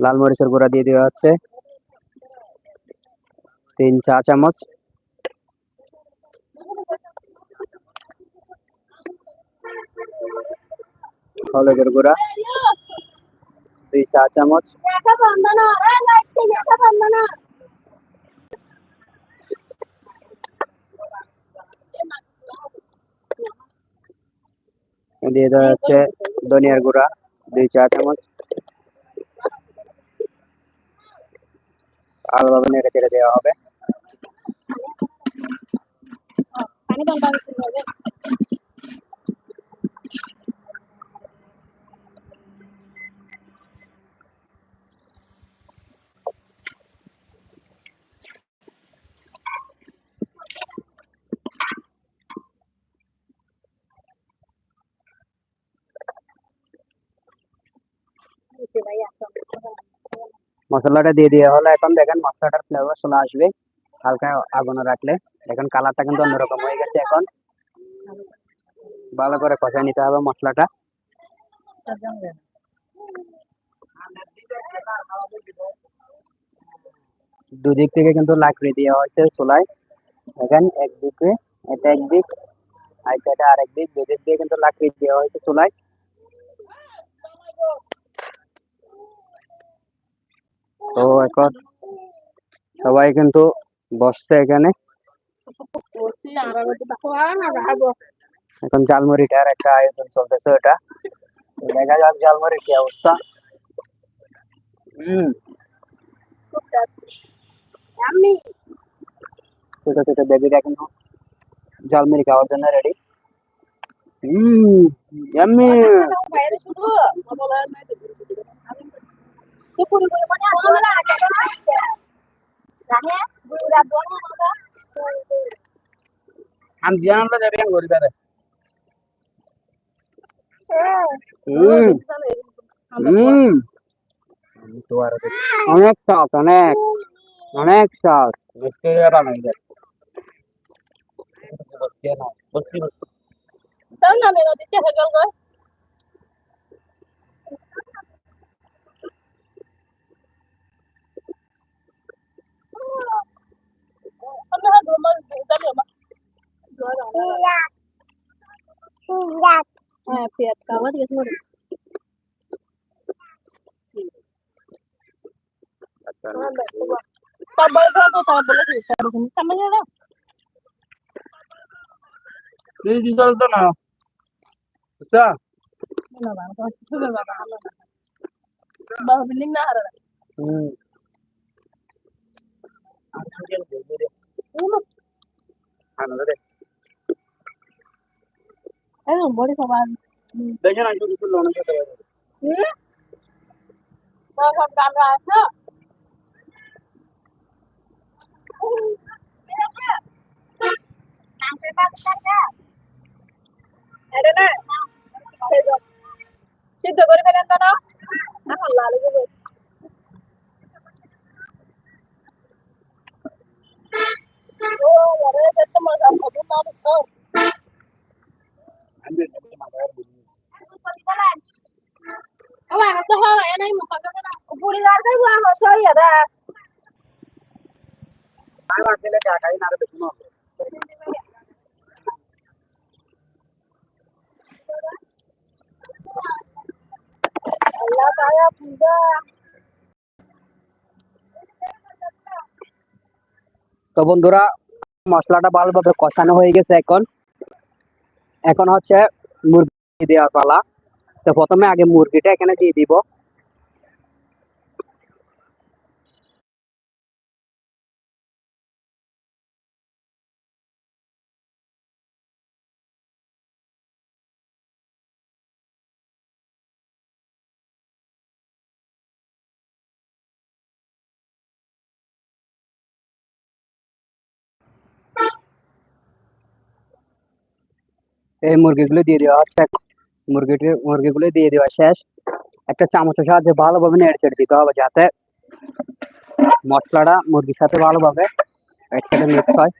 লাল মরিচের গুঁড়া দিয়ে দেওয়া হচ্ছে তিন চা চামচ। হলুদের গুঁড়া। দুই চা চামচ দেখা বন্ধ না এই লাইটটা দেখা বন্ধ না দিয়ে দেওয়া হচ্ছে ধনিয়ার গুঁড়া দুই চা চামচ। ভালোভাবে নেড়ে চেড়ে দেওয়া হবে। মশলাটা দিয়ে দেওয়া হলো। এখন দেখেন মশলাটার ফ্লেভার চলে আসবে। হালকা আগুনে রাখলে। এখন কালারটা কিন্তু অন্যরকম হয়ে গেছে এখন। ভালো করে কষায় নিতে হবে মশলাটা। দুদিক থেকে কিন্তু লাকড়ি দেওয়া হয়েছে চুলায়। দেখেন একদিকে এটা একদিক, আর এটা আরেক দিক দুদিক দিয়ে কিন্তু লাকড়ি দেওয়া হয়েছে চুলায়। তো এখন সবাই কিন্তু বসছে এখানে এখন জালমুড়িটার একটা আয়োজন চলতেছে ওটা তো দেখা যাক জালমুড়ির কি অবস্থা হম আমি ছোট ছোট বেবিরা কিন্তু জালমুড়ি খাওয়ার জন্য রেডি হম அந்த ஜான்ல தெரியும் கொரிதாரு অনেক শখ অনেক অনেক শখ বসতে বসতে না siap kawat ya semua. tak sama ya. Ini di sana. Bisa. Hmm. Mana? Mana. Hmm. Ada deh. Eh, boleh sama. দেখে না শুধু শুধু অনেক। Hmm? Na. সিদ্ধ করে ফেলেন তো না লাল Allah kaya puja. তো বন্ধুরা মশলাটা ভালোভাবে কষানো হয়ে গেছে এখন। এখন হচ্ছে মুরগি দেওয়ার পালা। তো প্রথমে আগে মুরগিটা এখানে দিয়ে দিব। এই মুরগিগুলো দিয়ে দেওয়া হচ্ছে। মুরগিটি মুরগিগুলো দিয়ে দেওয়া শেষ। একটা চামচের সাহায্যে ভালোভাবে নেড়ে চেড়ে দিতে হবে যাতে মশলাটা মুরগির সাথে ভালোভাবে একসাথে মিক্স হয়।